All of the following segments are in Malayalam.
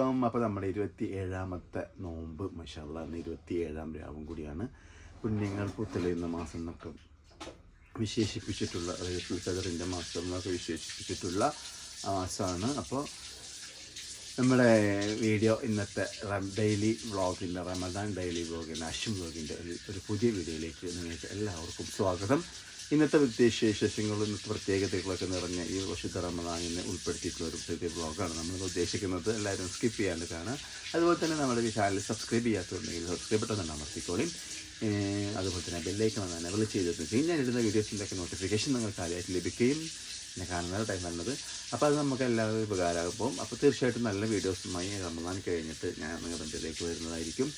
വലൈക്കും അപ്പോൾ നമ്മുടെ ഇരുപത്തി ഏഴാമത്തെ നോമ്പ് മഷാല്ല ഇരുപത്തി ഏഴാം രാവും കൂടിയാണ്. പുണ്യങ്ങൾ പുത്തലയുന്ന മാസം എന്നൊക്കെ വിശേഷിപ്പിച്ചിട്ടുള്ള റേഫുൽ ഖദറിന്റെ മാസം എന്നൊക്കെ വിശേഷിപ്പിച്ചിട്ടുള്ള മാസമാണ് അപ്പോൾ നമ്മുടെ വീഡിയോ ഇന്നത്തെ ഡെയിലി വ്ളോഗിന്റെ റമദാൻ ഡെയിലി വ്ളോഗിന്റെ അശ്വം വ്ളോഗിന്റെ ഒരു പുതിയ വീഡിയോയിലേക്ക് നിങ്ങൾക്ക് എല്ലാവർക്കും സ്വാഗതം. ഇന്നത്തെ വിശേഷങ്ങളും ഇന്നത്തെ പ്രത്യേകതകളൊക്കെ നിറഞ്ഞ ഈ വിശുദ്ധ റമദാനിനെ ഉൾപ്പെടുത്തിയിട്ടുള്ള ഒരു പ്രത്യേക ബ്ലോഗാണ് നമ്മൾ ഉദ്ദേശിക്കുന്നത്. എല്ലാവരും സ്കിപ്പ് ചെയ്യാണ്ട് അതുപോലെ തന്നെ നമ്മുടെ ഈ ചാനൽ സബ്സ്ക്രൈബ് ചെയ്യാത്തതുണ്ടെങ്കിൽ സബ്സ്ക്രൈബ് ബട്ടൺ അമർത്തിക്കോളി. ഏഹ് അതുപോലെ തന്നെ ബെല്ലൈക്കൺ ഒന്ന് എനബിൾ ചെയ്തിട്ട് ഞാൻ ഇടുന്ന വീഡിയോസിന്റെയൊക്കെ നോട്ടിഫിക്കേഷൻ നിങ്ങൾക്ക് ആദ്യമായിട്ട് ലഭിക്കുകയും പിന്നെ കാണുന്ന ടൈം വരുന്നത് അപ്പോൾ അത് നമുക്ക് എല്ലാവരും ഉപകാരമാകും. അപ്പോൾ തീർച്ചയായിട്ടും നല്ല വീഡിയോസുമായി റമദാൻ കഴിഞ്ഞിട്ട് ഞാൻ നിങ്ങളുടെ മുമ്പിലേക്ക് വരുന്നതായിരിക്കും.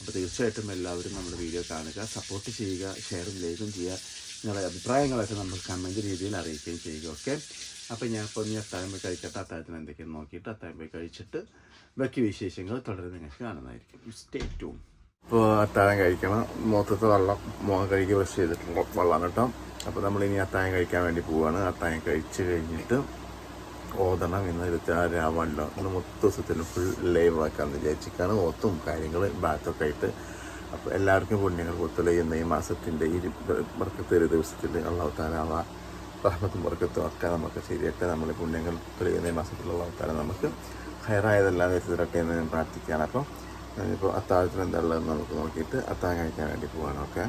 അപ്പോൾ തീർച്ചയായിട്ടും എല്ലാവരും നമ്മുടെ വീഡിയോ കാണുക സപ്പോർട്ട് ചെയ്യുക ഷെയറും ലൈക്കും ചെയ്യുക. നിങ്ങളുടെ അഭിപ്രായങ്ങളൊക്കെ നമ്മൾ കമന്റ് രീതിയിൽ അറിയിക്കുകയും ചെയ്യുക ഓക്കെ അപ്പോൾ ഞാൻ ഇപ്പോൾ നീ അത്താഴം പോയി അത്താഴത്തിന് എന്തൊക്കെയാണ് നോക്കിയിട്ട് അത്താഴം പോയി കഴിച്ചിട്ട് ബാക്കി വിശേഷങ്ങൾ തുടരെ നിങ്ങൾക്ക് കാണുന്നതായിരിക്കും. സ്റ്റേ ട്യൂൺ ഇപ്പോൾ അത്താഴം കഴിക്കണം. മൊത്തത്തിൽ വെള്ളം മുഖം കഴുകി ബ്രഷ് ചെയ്തിട്ടുള്ള വെള്ളം കേട്ടോ. അപ്പോൾ നമ്മളിനി അത്താഴം കഴിക്കാൻ വേണ്ടി പോവുകയാണ് അത്താഴം കഴിച്ച് കഴിഞ്ഞിട്ട് ഓതണം ഇന്ന് ഇരുപത്തിയാറ് രാവുണ്ടോ ഇന്ന് മൊത്ത ദിവസത്തിന് ഫുൾ ലൈവ് ആക്കാമെന്ന് വിചാരിച്ചിട്ടാണ് ഓത്തും കാര്യങ്ങൾ ബാത്തൊക്കെ ആയിട്ട് അപ്പോൾ എല്ലാവർക്കും പുണ്യങ്ങൾ കൊത്തുലയുന്ന ഈ മാസത്തിന്റെ ഈ ഒരു ദിവസത്തിൽ അള്ളാഹുത്താലാവ റഹ്മത്തും വർക്കത്തും ഒക്കെ നമുക്ക് ശരിയായിട്ട് നമ്മൾ പുണ്യങ്ങൾ കൊത്തുലയുന്ന ഈ മാസത്തിലുള്ള ആൾക്കാരെ നമുക്ക് ഹയറായതെല്ലാം വെച്ച് തരട്ടെ എന്ന് ഞാൻ പ്രാർത്ഥിക്കുകയാണ്. അപ്പോൾ ഞാനിപ്പോൾ അത്താഴത്തിന് എന്താ ഉള്ളതെന്ന് നമുക്ക് നോക്കിയിട്ട് അത്താഴം കഴിക്കാൻ വേണ്ടി പോവാണ്. ഓക്കെ?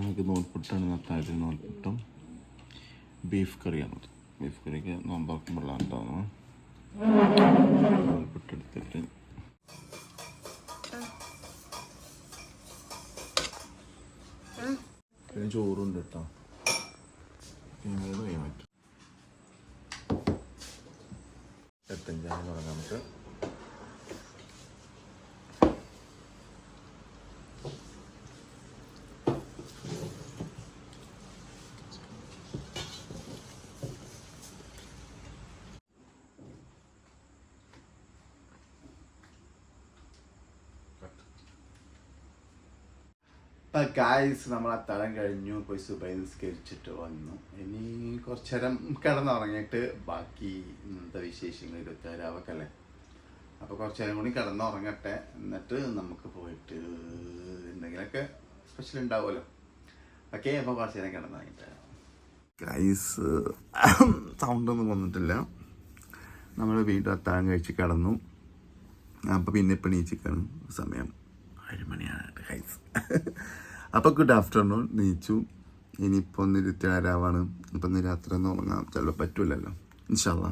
നമുക്ക് നോൽപ്പുട്ടാണ് അത്താഴത്തിന് നോൽപ്പുട്ടും ബീഫ് കറിയാണ്. ബീഫ് കറിക്ക് നോമ്പാക്കുമ്പോഴാണ് ഉണ്ടാവുന്നത് നൂൽപുട്ടെടുത്തിട്ട് പിന്നെ ചോറുണ്ട് കേട്ടോ. പിന്നെ കഴിയാൻ പറ്റും എട്ടഞ്ചാണ് തുടങ്ങാൻ നമുക്ക്. ഇപ്പം ഗായ്സ് നമ്മൾ അത്താഴം കഴിഞ്ഞു പോയി സുബൈ നിസ്കരിച്ചിട്ട് വന്നു. ഇനി കുറച്ചേരം കിടന്നുറങ്ങിയിട്ട് ബാക്കി ഇന്നത്തെ വിശേഷങ്ങൾ ഇരുപത്തിയാറാവക്കല്ലേ അപ്പോൾ കുറച്ചു നേരം കൂടി കിടന്നുറങ്ങട്ടെ. എന്നിട്ട് നമുക്ക് പോയിട്ട് എന്തെങ്കിലുമൊക്കെ സ്പെഷ്യൽ ഉണ്ടാവുമല്ലോ. ഓക്കെ അപ്പോൾ കുറച്ചു നേരം കിടന്നുറങ്ങിട്ട് ഗൈസ് സൗണ്ടൊന്നും വന്നിട്ടില്ല. നമ്മൾ വീണ്ടും അത്താഴം കഴിച്ച് കിടന്നു. അപ്പോൾ പിന്നെ ഇപ്പം നീച്ചിക്കാണ് സമയം ഒരു മണിയാണ് ഗൈസ് അപ്പോൾ ഗുഡ് ആഫ്റ്റർനൂൺ നീച്ചു. ഇനിയിപ്പോൾ ഒന്ന് ആരാവാണ് അപ്പം ഇന്ന് രാത്രി ഒന്നും ഉറങ്ങാൻ ചിലപ്പോൾ പറ്റൂലല്ലോ. ഇൻഷാല്ല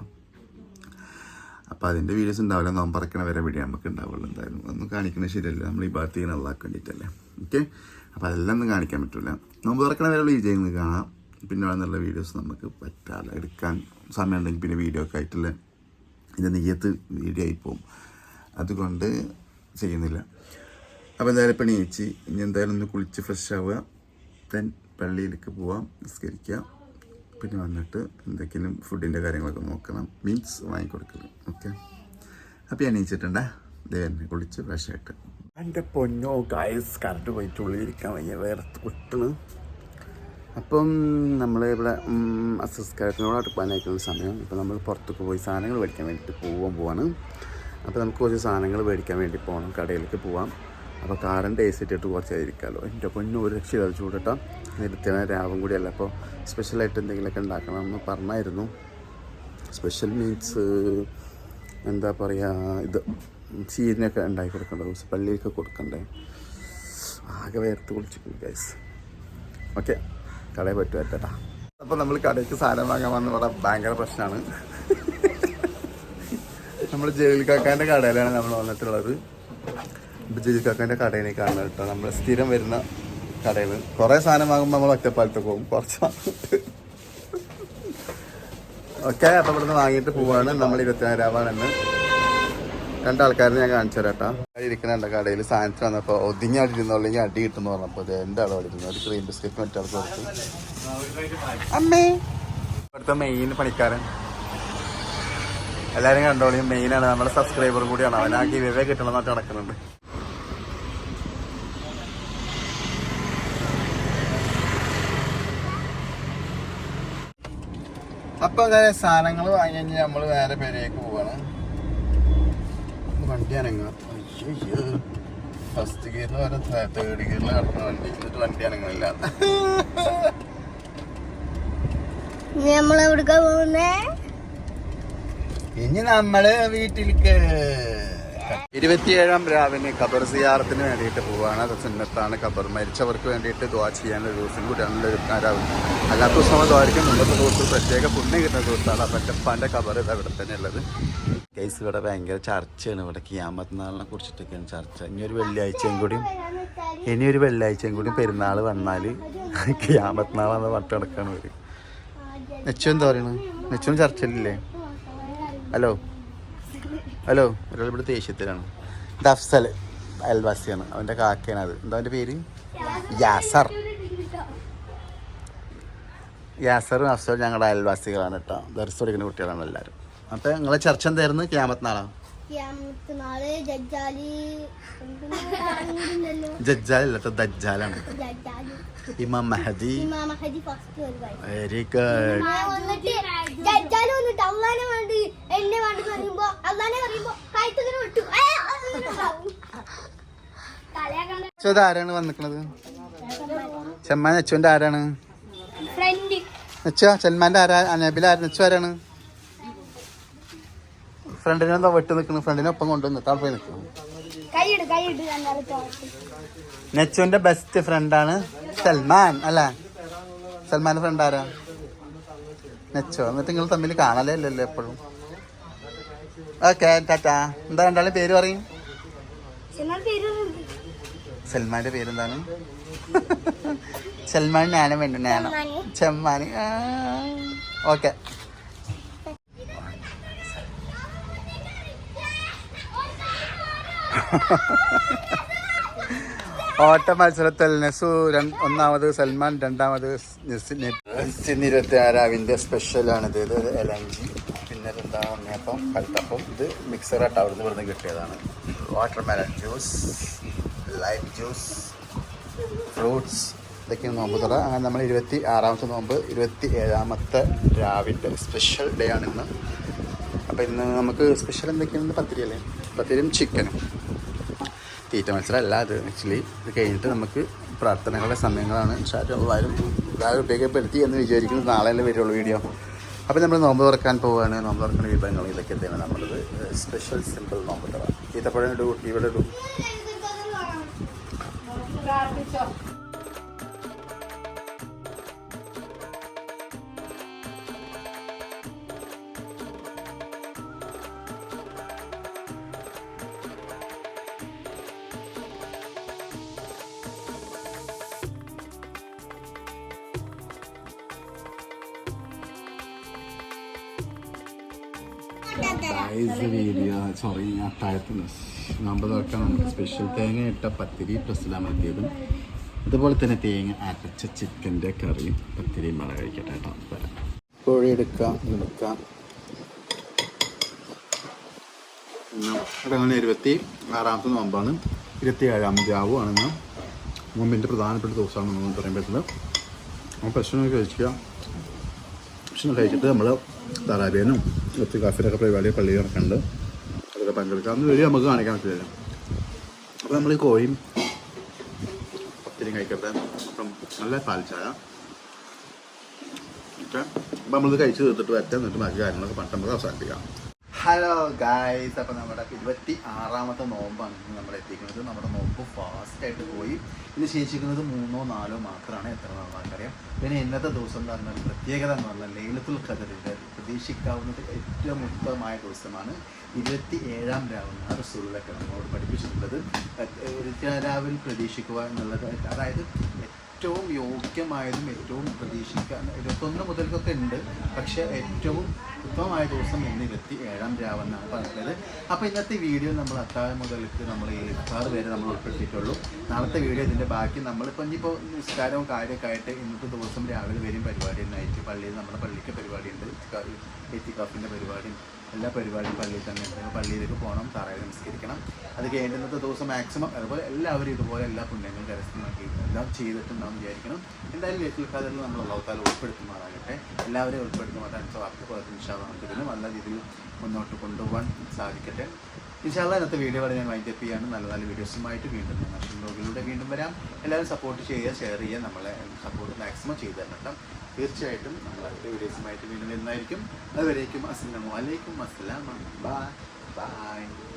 അപ്പോൾ അതിന്റെ വീഡിയോസ് ഉണ്ടാവില്ല നോമ്പ് പറക്കണ വരെ വീഡിയോ നമുക്ക് ഉണ്ടാവുള്ളൂ എന്തായാലും. ഒന്നും കാണിക്കുന്നത് ശരിയല്ല. നമ്മൾ ഈ ഭാഗത്ത് ഇങ്ങനെ ഉള്ളാക്കാൻ വേണ്ടിയിട്ടല്ലേ ഓക്കെ അപ്പോൾ അതെല്ലാം ഒന്നും കാണിക്കാൻ പറ്റില്ല നോമ്പ് തുറക്കണ വരെയുള്ള വീഡിയോ ഒന്ന് കാണാം. പിന്നെ വേണമെന്നുള്ള വീഡിയോസ് നമുക്ക് പറ്റാതെ എടുക്കാൻ സമയം ഉണ്ടെങ്കിൽ പിന്നെ വീഡിയോ ഒക്കെ ആയിട്ടുള്ള ഇതിന്റെ നെയ്യത്ത് വീഡിയോ ആയി പോകും അതുകൊണ്ട് ചെയ്യുന്നില്ല. അപ്പോൾ എന്തായാലും ഇപ്പം നീച്ചി ഇനി എന്തായാലും ഒന്ന് കുളിച്ച് ഫ്രഷ് ആവുക. ദെൻ പള്ളിയിലേക്ക് പോവാം നിസ്കരിക്കുക പിന്നെ വന്നിട്ട് എന്തെങ്കിലും ഫുഡിന്റെ കാര്യങ്ങളൊക്കെ നോക്കണം. മീൻസ് വാങ്ങിക്കൊടുക്കണം. ഓക്കെ അപ്പോൾ ഞാൻ നീച്ചിട്ടുണ്ടേ ദേവനെ കുളിച്ച് ഫ്രഷ് ആയിട്ട്. എന്റെ പൊന്നോ ഗായസ് കറണ്ട് പോയിട്ട് ഉള്ളിലിരിക്കാൻ വയ്യ. വേറെ കുട്ടണ് അപ്പം നമ്മൾ ഇവിടെ അസംസ്കാരത്തിനോട് അടുപ്പാനായിരിക്കുന്ന സമയം. ഇപ്പം നമ്മൾ പുറത്തൊക്കെ പോയി സാധനങ്ങൾ മേടിക്കാൻ വേണ്ടിയിട്ട് പോവാൻ പോവാണ്. അപ്പോൾ നമുക്ക് കുറച്ച് സാധനങ്ങൾ മേടിക്കാൻ വേണ്ടി പോകണം കടയിലേക്ക് പോവാം. അപ്പോൾ കാറിന്റെ എ സി ഇട്ടിട്ട് കുറച്ചായിരിക്കാമല്ലോ എന്റെ പൊന്നു ഒരു രക്ഷയില്ല ചൂടട്ടോ. നിരത്തിയാണ് രാവും കൂടിയല്ല. അപ്പോൾ സ്പെഷ്യലായിട്ട് എന്തെങ്കിലുമൊക്കെ ഉണ്ടാക്കണം എന്ന് പറഞ്ഞായിരുന്നു. സ്പെഷ്യൽ മീൻസ് എന്താ പറയുക ഇത് ചീരിനൊക്കെ ഉണ്ടാക്കി കൊടുക്കേണ്ടത് പള്ളിയിലൊക്കെ കൊടുക്കണ്ടേ. ആകെ വേർത്ത് കുളിച്ചു ഗൈസ് ഓക്കെ കടയിൽ പറ്റും പറ്റട്ടാ. അപ്പോൾ നമ്മൾ കടയ്ക്ക് സാധനം വാങ്ങാൻ വന്ന് ഇവിടെ ഭയങ്കര പ്രശ്നമാണ്. നമ്മൾ ജയിലിൽ കാക്കാന്റെ കടയിലാണ് നമ്മൾ വന്നിട്ടുള്ളത്. ഇപ്പം ജയിൽ കാക്കാന്റെ കടയിലേക്ക് കാണുന്നത് കേട്ടോ. നമ്മൾ സ്ഥിരം വരുന്ന കടയിൽ കുറേ സാധനം വാങ്ങുമ്പോൾ നമ്മൾ ഒറ്റപ്പാലത്ത് പോകും. കുറച്ച് ഓക്കെ അപ്പം ഇവിടുന്ന് വാങ്ങിയിട്ട് പോവാണ്. നമ്മൾ ഇരുപത്തിനാലാവാണെന്ന് രണ്ടാൾക്കാരെ ഞാൻ കാണിച്ചു തരാട്ടാ ഇരിക്കണ കടയിൽ സാധനത്തിന് വന്നപ്പോൾ ഒതുങ്ങി അവിടെ ഇരുന്നോളെങ്കിൽ അടി കിട്ടുന്നു പറഞ്ഞപ്പോൾ ഇത് എന്റെ ഇരുന്നു ഒരു ക്രീം ബിസ്ക്കറ്റ് മറ്റാൾക്ക് കൊടുത്തു. അമ്മേ! ഇവിടുത്തെ മെയിൻ പണിക്കാരൻ. എല്ലാവരും കണ്ടോളിയും മെയിനാണ് നമ്മുടെ സബ്സ്ക്രൈബർ കൂടിയാണ്. അവൻ ആ ഗിവേ കിട്ടണമെന്നൊക്കെ നടക്കുന്നുണ്ട്. അപ്പൊ സാധനങ്ങൾ വാങ്ങി കഴിഞ്ഞാൽ നമ്മൾ നേരെ പേരേക്ക് പോവാണ്. വണ്ടി അനങ്ങ. ഫസ്റ്റ് ഗിയറിൽ വരെ തേർഡ് ഗിയറിൽ കിടക്കുന്ന വണ്ടി എന്നിട്ട് വണ്ടി നമ്മൾ പോകുന്നേ ഇനി നമ്മൾ വീട്ടിലേക്ക് ഇരുപത്തിയേഴാം രാവിലെ ഖബർ സിയാറത്തിന് വേണ്ടിയിട്ട് പോവുകയാണ് അത് സുന്നത്താണ് ഖബർ. മരിച്ചവർക്ക് വേണ്ടിയിട്ട് ദ്വാ ചെയ്യാനുള്ള ഒരു ദിവസം കൂടിയാണല്ലോ രാവിലെ അല്ലാത്ത ദിവസം ദ്വാരിക്കും മുമ്പത്തെ ദിവസം പ്രത്യേക പുണ്യം കിട്ടുന്ന ദിവസമാണ്. അപ്പം എന്റെ ഉപ്പാന്റെ ഖബർ ഇത് അവിടെ തന്നെ ഉള്ളത്. കേസ് ഇവിടെ ഭയങ്കര ചർച്ചയാണ്. ഇവിടെ ക്യാമത്ത് നാളിനെ കുറിച്ചിട്ടൊക്കെയാണ് ചർച്ച. ഇനിയൊരു ഒരു വെള്ളിയാഴ്ചയും കൂടിയും ഇനി ഒരു വെള്ളിയാഴ്ചയും കൂടി പെരുന്നാൾ വന്നാൽ ക്യാമത്ത് നാളെന്ന് പറഞ്ഞിട്ട് നടക്കാണ് ഇവർ നെച്ചു എന്താ പറയണത് നെച്ചും ചർച്ചയിലില്ലേ? ഹലോ? ഹലോ ഒരാൾ ഇവിടെ ദേഷ്യത്തിലാണ്. ഇത് അഫ്സൽ അയൽവാസിയാണ്. അവന്റെ കാക്കയാണ് അത്. എന്താ അവന്റെ പേര്? യാസർ. യാസറും അഫ്സലും ഞങ്ങളുടെ അയൽവാസികളാണ് കേട്ടോ. ദർസ് പഠിക്കുന്ന കുട്ടികളാണ് എല്ലാവരും. അപ്പം നിങ്ങളെ ചർച്ച എന്തായിരുന്നു? ക്യാമത്ത് ദജ്ജാലാണ്. ഇമാം മെഹദി. വെരി ഗുഡ് ആരാണ് വന്നിക്കണത്? ചെമ്മാൻ അച്ഛന്റെ ആരാണ്? നെച്ച സൽമാന്റെ ആരാ അനബിൽ ആരാ നെച്ചു ആരാണ്? ഫ്രണ്ടിനെ എന്താ വെട്ടി നിൽക്കുന്നു ഫ്രണ്ടിനെ ഒപ്പം കൊണ്ടുവന്ന് താഴെ പോയി നിൽക്കുന്നു. നെച്ചുവിന്റെ ബെസ്റ്റ് ഫ്രണ്ടാണ് സൽമാൻ അല്ലേ? സൽമാന്റെ ഫ്രണ്ട് ആരാ? നെച്ചോ. എന്നിട്ട് നിങ്ങൾ തമ്മിൽ കാണലേ ഇല്ലല്ലോ എപ്പോഴും. Okay tata. എന്താ രണ്ടാളും പേര് പറയും. സൽമാന്റെ പേരെന്താണ്? സൽമാൻ ഞാനും വേണ്ട ഞാനും ചെമ്മാൻ ഓക്കെ. ഓട്ട മത്സരത്തിൽ നെസു ഒന്നാമത് സൽമാൻ രണ്ടാമത് സ്പെഷ്യൽ സ്പെഷ്യലാണിത്. ഇത് എലഞ്ചി പിന്നെ ഇതെന്താ ഉണ്ണിയപ്പം കൽത്തപ്പം. ഇത് മിക്സറായിട്ട് അവിടുന്ന് ഇവിടുന്ന് കിട്ടിയതാണ്. Watermelon juice lime juice fruits. ഇതൊക്കെയാണ് നോമ്പ് തുറ. അങ്ങനെ നമ്മൾ ഇരുപത്തി ആറാമത്തെ നോമ്പ് ഇരുപത്തി ഏഴാമത്തെ രാവിലെ സ്പെഷ്യൽ ഡേ ആണ് ഇന്ന്. അപ്പോൾ ഇന്ന് നമുക്ക് സ്പെഷ്യൽ എന്തൊക്കെയാണ്? പത്തിരി അല്ലേ? പത്തിരിയും ചിക്കനും. തീറ്റ മത്സരം അല്ല അത് ആക്ച്വലി ഇത് കഴിഞ്ഞിട്ട് നമുക്ക് പ്രാർത്ഥനകളുടെ സമയങ്ങളാണ്. എല്ലാവരും എല്ലാവരും ഉപയോഗപ്പെടുത്തി എന്ന് വിചാരിക്കുന്നത് നാളെയല്ലേ വരുള്ളൂ വീഡിയോ. അപ്പോൾ നമ്മൾ നോമ്പ് തുറക്കാൻ പോവുകയാണ് നോമ്പ് തുറക്കുന്ന വിഭവങ്ങൾ ഇതൊക്കെ തന്നെയാണ് നമ്മളത് സ്പെഷ്യൽ സിമ്പിൾ നോമ്പ് തുറ. ഈത്തപ്പഴം ഇടൂ ഇവിടെ ഇടൂ. ഗൈസ് വീഡിയോ സോറി അത്താഴത്തിന് നോമ്പ് തുറക്കാൻ നമുക്ക് സ്പെഷ്യൽ തേങ്ങ ഇട്ട പത്തിരി പ്രസിലാമത്തിയതും അതുപോലെ തന്നെ തേങ്ങ അരച്ച ചിക്കന്റെ കറിയും പത്തിരിയും മഴ കഴിക്കട്ടെ കേട്ടോ. വരാം. കോഴി എടുക്കാം എടുക്കാം. അങ്ങനെ ഇരുപത്തി ആറാമത്തെ നോമ്പാണ്. ഇരുപത്തി ഏഴാമത്തെ ആവുകയാണെന്ന് നോമ്പിന്റെ പ്രധാനപ്പെട്ട ദിവസമാണ് നമ്മൾ പറയാൻ പറ്റുന്നത് അപ്പോൾ ഭക്ഷണം കഴിക്കുക ഭക്ഷണം കഴിച്ചിട്ട് നമ്മൾ തറാബിയനും ഒത്തിരി കാഫിലൊക്കെ പരിപാടി പള്ളി നടക്കുന്നുണ്ട്. അതൊക്കെ പങ്കെടുക്കാം. അന്ന് വഴി നമുക്ക് കാണിക്കാൻ പറ്റില്ല. അപ്പോൾ നമ്മൾ ഈ കോഴിയും പത്തിരിയും കഴിക്കട്ടെ. അപ്പം നല്ല പാൽച്ചായ അപ്പം നമ്മളിത് കഴിച്ച് തീർത്തിട്ട് വരട്ടെ എന്നിട്ട് ബാക്കി കാര്യങ്ങളൊക്കെ പണ്ട് നമുക്ക് അവസാനിപ്പിക്കാം. ഹലോ ഗായ്സ് അപ്പം നമ്മുടെ ഇരുപത്തി ആറാമത്തെ നോമ്പാണ് ഇന്ന് നമ്മൾ എത്തിക്കുന്നത് നമ്മുടെ നോമ്പ് ഫാസ്റ്റായിട്ട് പോയി. ഇത് ശേഷിക്കുന്നത് മൂന്നോ നാലോ മാത്രമാണ്. എത്ര നാളാക്കറിയാം പിന്നെ ഇന്നത്തെ ദിവസം എന്ന് പറഞ്ഞാൽ പ്രത്യേകത എന്ന് പറഞ്ഞാൽ ലൈലത്തുൽ ഖദറിന്റെ പ്രതീക്ഷിക്കാവുന്നത് ഏറ്റവും ഉത്തമമായ ദിവസമാണ്. ഇരുപത്തി ഏഴാം ആ റസൂലൊക്കെ നമ്മളോട് പഠിപ്പിച്ചിട്ടുള്ളത്. രാവിലെ പ്രതീക്ഷിക്കുക എന്നുള്ളത്. അതായത് ഏറ്റവും യോഗ്യമായതും ഏറ്റവും പ്രതീക്ഷിക്കാൻ ഇരുപത്തൊന്ന് മുതൽക്കൊക്കെ ഉണ്ട്. പക്ഷേ ഏറ്റവും ഉത്തമമായ ദിവസം ഇന്ന് ഇരുപത്തി ഏഴാം രാവെന്നാണ് പറഞ്ഞത്. അപ്പോൾ ഇന്നത്തെ വീഡിയോ നമ്മൾ അത്താഴം മുതൽക്ക് നമ്മൾ ഈ അത്താറ് പേര് നമ്മൾ ഉൾപ്പെടുത്തിയിട്ടുള്ളൂ. നാളത്തെ വീഡിയോ ഇതിന്റെ ബാക്കി. നമ്മളിപ്പോൾ ഇനിയിപ്പോൾ നിസ്കാരവും കാര്യമൊക്കെ ആയിട്ട് ഇന്നത്തെ ദിവസം രാവിലെ വരും പരിപാടി നൈറ്റ് പള്ളിയിൽ നമ്മുടെ പള്ളിക്ക് പരിപാടിയുണ്ട്. എത്തിക്കാഫിന്റെ പരിപാടിയും എല്ലാ പരിപാടിയും പള്ളിയിൽ തന്നെ അപ്പോൾ പള്ളിയിലേക്ക് പോകണം താറായി നമസ്കരിക്കണം അത് കഴിഞ്ഞ ഇന്നത്തെ ദിവസം മാക്സിമം അതുപോലെ എല്ലാവരും ഇതുപോലെ എല്ലാ പുണ്യങ്ങളും കരസ്ഥമാക്കി എല്ലാം ചെയ്തിട്ടുണ്ടാവും വിചാരിക്കണം. എന്തായാലും ലൈഫിൽ കഥകളിൽ നമ്മൾ അള്ളാഹുത്താൽ ഉൾപ്പെടുത്തുമാറാകട്ടെ. എല്ലാവരെയും ഉൾപ്പെടുത്തുമാറാൻ അടുത്ത വാക്ക് പകർത്തി നല്ല രീതിയിൽ മുന്നോട്ട് കൊണ്ടുപോകാൻ സാധിക്കട്ടെ. ഇൻഷാല്ല ഇന്നത്തെ വീഡിയോ വരെ ഞാൻ വൈൻഡപ്പ് ചെയ്യാണ്. നല്ല നല്ല വീഡിയോസുമായിട്ട് വീണ്ടും നാഷണൽ ബ്ലോഗിലൂടെ വീണ്ടും വരാം. എല്ലാവരും സപ്പോർട്ട് ചെയ്യുക ഷെയർ ചെയ്യുക നമ്മളെ സപ്പോർട്ട് മാക്സിമം ചെയ്തു തരണം തീർച്ചയായിട്ടും നമ്മൾ അടുത്ത വീഡിയോസുമായിട്ട് വീണ്ടും വരുന്നതായിരിക്കും. അതുവരേക്കും അസ്സലാമു അലൈക്കും ബൈ ബൈ